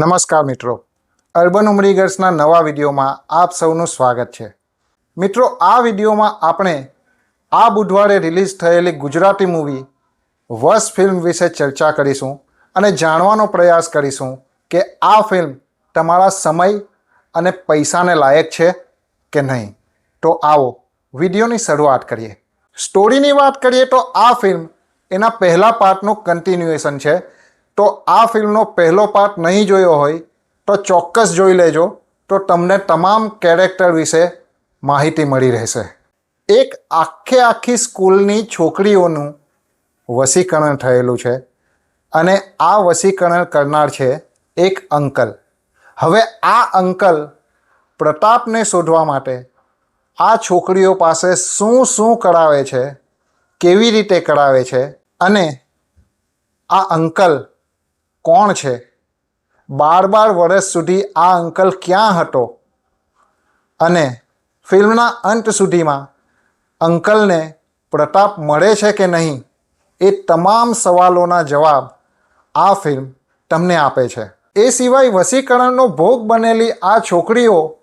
નમસ્કાર મિત્રો. અર્બન ઉમરીગર્સના નવા વિડીયોમાં આપ સૌનું સ્વાગત છે. મિત્રો, આ વિડીયોમાં આપણે આ બુધવારે રિલીઝ થયેલી ગુજરાતી મૂવી વસ ફિલ્મ વિશે ચર્ચા કરીશું અને જાણવાનો પ્રયાસ કરીશું કે આ ફિલ્મ તમારા સમય અને પૈસાને લાયક છે કે નહીં. તો આવો વિડીયોની શરૂઆત કરીએ. સ્ટોરીની વાત કરીએ તો આ ફિલ્મ એના પહેલા પાર્ટનું કન્ટિન્યુએશન છે. તો આ ફિલ્મનો પહેલો પાર્ટ નહીં જોયો હોય તો ચોક્કસ જોઈ લેજો. તો તમને તમામ કેરેક્ટર વિશે માહિતી મળી રહેશે. એક આખે આખી સ્કૂલની છોકરીઓનું વસીકરણ થયેલું છે અને આ વસીકરણ કરનાર છે એક અંકલ. હવે આ અંકલ પ્રતાપને શોધવા માટે આ છોકરીઓ પાસે શું શું કરાવે છે, કેવી રીતે કરાવે છે અને આ અંકલ કોણ છે? બાર બાર વર્ષ સુધી આ અંકલ ક્યાં હતો? અને ફિલ્મના અંત સુધીમાં અંકલને પ્રતાપ મળે છે કે નહીં એ તમામ સવાલોના જવાબ આ ફિલ્મ તમને આપે છે. એ સિવાય વસીકરણનો ભોગ બનેલી આ છોકરીઓ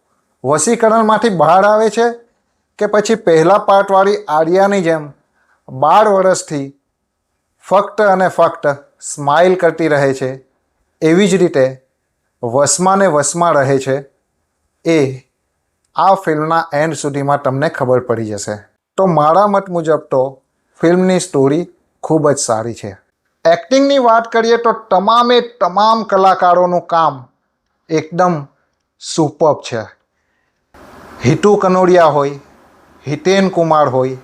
વસીકરણમાંથી બહાર આવે છે કે પછી પહેલા પાર્ટવાળી આર્યાની જેમ બાર વર્ષથી ફક્ત અને ફક્ત સ્માઇલ કરતી રહે છે, એવી જ રીતે વસમાં ને વસમાં રહે છે, એ આ ફિલ્મના એન્ડ સુધીમાં તમને ખબર પડી જશે. તો મારા મત મુજબ તો ફિલ્મની સ્ટોરી ખૂબ જ સારી છે. એક્ટિંગની વાત કરીએ તો તમામે તમામ કલાકારોનું કામ એકદમ સુપર્બ છે. હિતુ કનોડિયા હોય, હિતેન કુમાર હોય,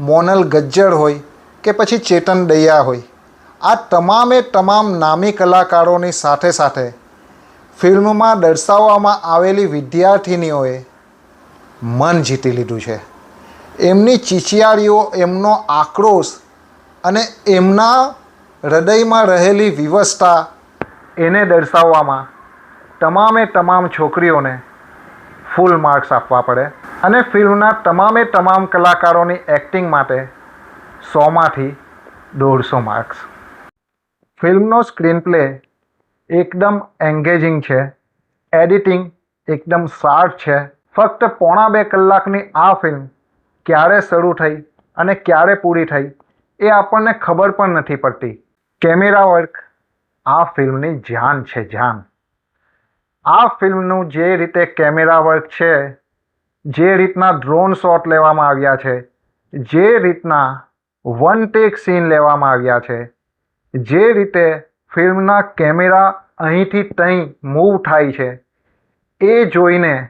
મોનલ ગજ્જર હોય કે પછી ચેતન દૈયા હોય. આ તમામે તમામ નામી કલાકારોની સાથે સાથે ફિલ્મમાં દર્શાવવામાં આવેલી વિદ્યાર્થિનીઓએ મન જીતી લીધું છે. એમની ચીચિયારીઓ એમનો આક્રોશ અને એમના હૃદયમાં રહેલી વિવસ્થા એને દર્શાવવામાં તમામે તમામ છોકરીઓને ફૂલ માર્ક્સ આપવા પડે. અને ફિલ્મના તમામે તમામ કલાકારોની એક્ટિંગ માટે સોમાંથી દોઢસો માર્ક્સ. ફિલ્મનો સ્ક્રીન પ્લે એકદમ એન્ગેજિંગ છે. એડિટિંગ એકદમ શાર્પ છે. ફક્ત પોણા બે કલાકની આ ફિલ્મ ક્યારે શરૂ થઈ અને ક્યારે પૂરી થઈ એ આપણને ખબર પણ નથી પડતી. કેમેરા વર્ક આ ફિલ્મની જાન છે જાન. આ ફિલ્મનું જે રીતે કેમેરા વર્ક છે, જે રીતના ડ્રોન શોટ લેવામાં આવ્યા છે, જે રીતના વન ટેક સીન લેવામાં આવ્યા છે. જે રીતે ફિલ્મના કેમેરા અહીંથી ત્યાં મૂવ થાય છે. એ જોઈને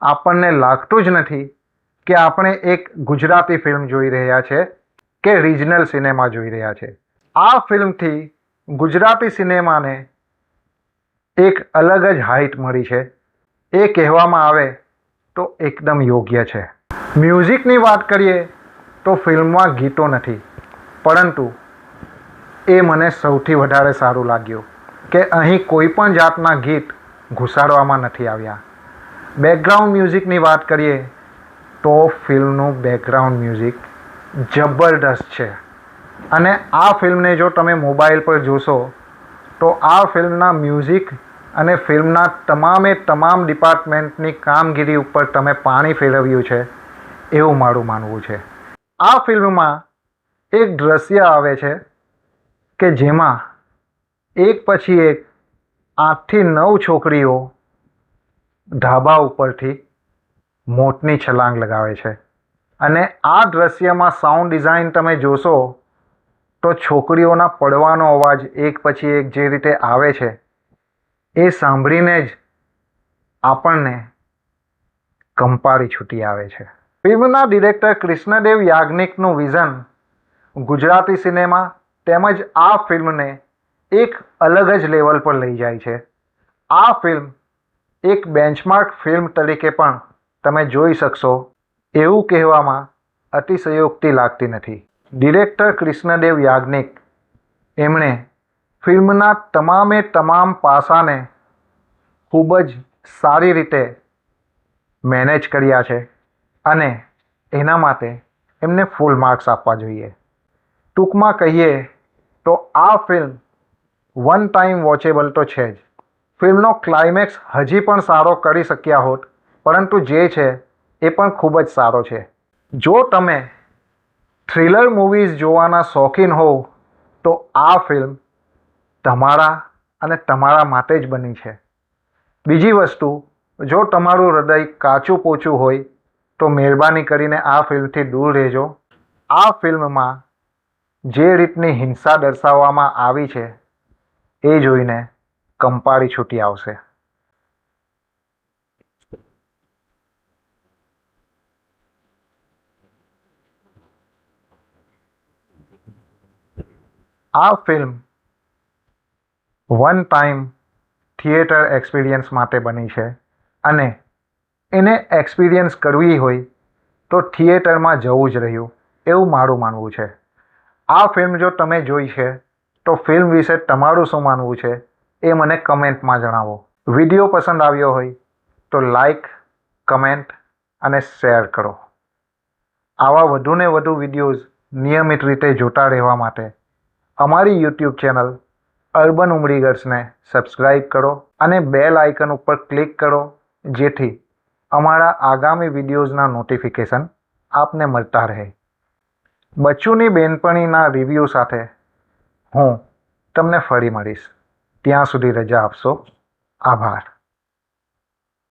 આપણને લાગતું જ નથી કે આપણે એક ગુજરાતી ફિલ્મ જોઈ રહ્યા છે કે રિજનલ સિનેમા જોઈ રહ્યા છે. આ ફિલ્મથી ગુજરાતી સિનેમાને એક અલગ જ હાઇટ મળી છે. એ કહેવામાં આવે તો એકદમ યોગ્ય છે. મ્યુઝિકની વાત કરીએ તો ફિલ્મમાં ગીતો નથી. પરંતુ એ મને સૌથી વધારે સારું લાગ્યું કે અહીં કોઈ પણ જાતના ગીત ઘુસાડવામાં નથી આવ્યા. બેકગ્રાઉન્ડ મ્યુઝિકની વાત કરીએ, તો ફિલ્મનું બેકગ્રાઉન્ડ મ્યુઝિક જબરદસ્ત છે. અને આ ફિલ્મને જો તમે મોબાઈલ પર જોશો, તો આ ફિલ્મના મ્યુઝિક અને ફિલ્મના તમામે તમામ ડિપાર્ટમેન્ટની કામગીરી ઉપર તમે પાણી ફેરવ્યું છે એવું મારું માનવું છે. આ ફિલ્મમાં એક દ્રશ્ય આવે છે કે જેમાં એક પછી એક આઠથી નવ છોકરીઓ ઢાબા ઉપરથી મોતની છલાંગ લગાવે છે. અને આ દ્રશ્યમાં સાઉન્ડ ડિઝાઇન તમે જોશો તો છોકરીઓના પડવાનો અવાજ એક પછી એક જે રીતે આવે છે એ સાંભળીને જ આપણને કંપાળી છૂટી આવે છે. ફિલ્મના ડિરેક્ટર કૃષ્ણદેવ યાજ્ઞિકનું વિઝન. ગુજરાતી સિનેમા તેમજ આ ફિલ્મને એક અલગ જ લેવલ પર લઈ જાય છે. આ ફિલ્મ એક બેન્ચમાર્ક ફિલ્મ તરીકે પણ તમે જોઈ શકશો. એવું કહેવામાં અતિશયોક્તિ લાગતી નથી. ડિરેક્ટર કૃષ્ણદેવ યાજ્ઞિક એમણે ફિલ્મના તમામે તમામ પાસાને ખૂબ જ સારી રીતે મેનેજ કર્યા છે. અને એના માટે એમને ફૂલ માર્ક્સ આપવા જોઈએ. ટૂંકમાં કહીએ તો આ ફિલ્મ વન ટાઈમ વોચેબલ તો છે જ. ફિલ્મનો ક્લાઇમેક્સ હજી પણ સારો કરી શક્યા હોત, પરંતુ જે છે એ પણ ખૂબ જ સારો છે. જો તમે થ્રિલર મૂવીઝ જોવાના શોખીન હોવ, તો આ ફિલ્મ તમારા અને તમારા માટે જ બની છે. બીજી વસ્તુ, જો તમારું હૃદય કાચું પોચું હોય તો મહેરબાની કરીને આ ફિલ્મથી દૂર રહેજો. આ ફિલ્મમાં જે રીતની હિંસા દર્શાવવામાં આવી છે, એ જોઈને કંપાળી છૂટી આવશે. આ film one time theatre experience માટે બની છે અને એને એક્સપિરિયન્સ કરવી હોય તો થિયેટરમાં જવું જ રહ્યું, એવું મારું માનવું છે. આ ફિલ્મ જો તમે જોઈ છે, તો ફિલ્મ વિશે તમારું શું માનવું છે એ મને કમેન્ટમાં જણાવો. વીડિયો પસંદ આવ્યો હોય તો લાઈક કમેન્ટ અને શેર કરો. આવા વધુને વધુ વિડીયોઝ નિયમિત રીતે જોતા રહેવા માટે અમારી યુટ્યુબ ચેનલ અર્બન ઉમરીગર્સને સબસ્ક્રાઈબ કરો અને બેલ આઇકન ઉપર ક્લિક કરો, જેથી અમારા આગામી વિડીયોઝના નોટિફિકેશન આપને મળતા રહે. બચ્ચુની બેનપણીના રિવ્યૂ સાથે હું તમને ફરી મળીશ. ત્યાં સુધી રજા આપશો. આભાર.